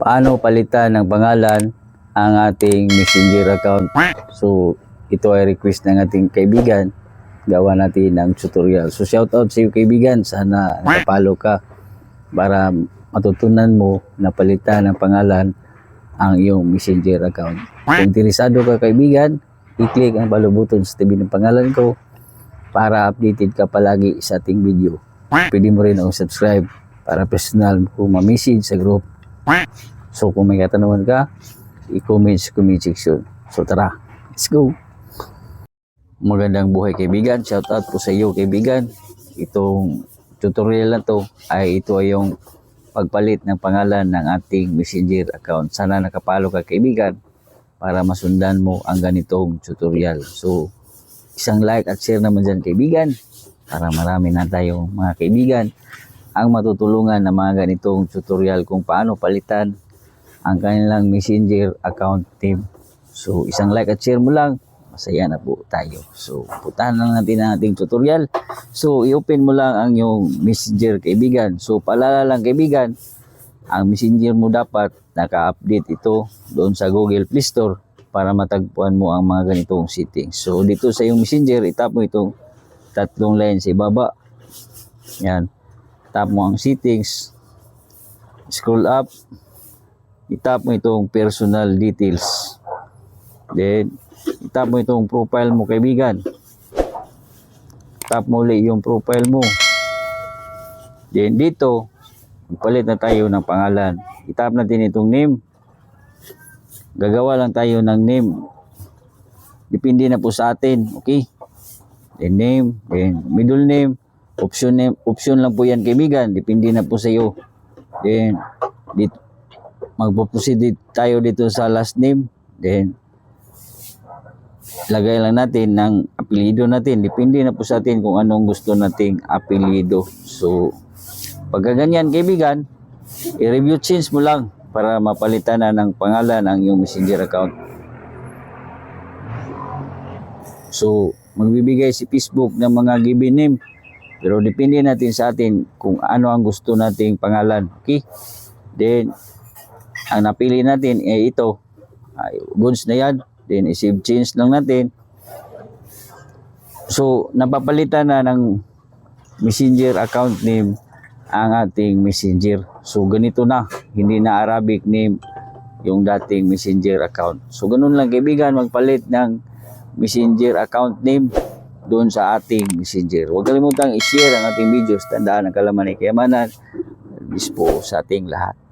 paano palitan ng pangalan ang ating messenger account. So, ito ay request ng ating kaibigan. Gawa natin ng tutorial. So, shout out sa iyo kaibigan. Sana nakapalo ka para matutunan mo na palitan ng pangalan ang iyong messenger account. Kung interesado ka kaibigan, i-click ang follow button sa tabi ng pangalan ko para updated ka palagi sa ating video. Pwede mo rin ako subscribe para personal ko ma-message sa group. So kung may katanungan ka, i-comment sa comment section. So tara, let's go! Magandang buhay kaibigan. Shout out po sa iyo kaibigan. Itong tutorial na to ay ito ay yung pagpalit ng pangalan ng ating messenger account. Sana nakapalo ka kaibigan para masundan mo ang ganitong tutorial. So, isang like at share naman dyan kaibigan para marami na tayong mga kaibigan ang matutulungan ng mga ganitong tutorial kung paano palitan ang kanilang messenger account team. So, isang like at share mo lang, masaya na po tayo. So, putahan lang natin ang ating tutorial. So, i-open mo lang ang yung messenger kaibigan. So, paalala lang kaibigan, ang messenger mo dapat naka-update ito doon sa Google Play Store para matagpuan mo ang mga ganitong settings. So, dito sa iyong messenger, itap mo itong tatlong line sa ibaba. Yan. Tap mo ang settings. Scroll up. Itap mo itong personal details. Then, itap mo itong profile mo kaibigan. Tap mo ulit yung profile mo. Then, dito, palit na tayo ng pangalan. Itap natin itong name. Gagawa lang tayo ng name. Depende na po sa atin. Okay? Then name, then middle name, option option lang po yan kaibigan. Depende na po sa iyo. Then, dito, magpo-proceed tayo dito sa last name. Then, lagay lang natin ng apelido natin. Depende na po sa atin kung anong gusto nating apelido. So, pagka ganyan kaibigan, i-review change mo lang para mapalitan na ng pangalan ang iyong messenger account. So, magbibigay si Facebook ng mga given name. Pero depende natin sa atin kung ano ang gusto nating pangalan. Okay? Then, ang napili natin ay ito. Ay, goods na yan. Then, i-save change lang natin. So, napapalitan na ng messenger account name ang ating messenger. So, ganito na. Hindi na Arabic name yung dating messenger account. So, ganun lang kaibigan, magpalit ng messenger account name doon sa ating messenger. Huwag kalimutang i-share ang ating videos. Tandaan ang kalaman ay kayamanan. Bis po sa ating lahat.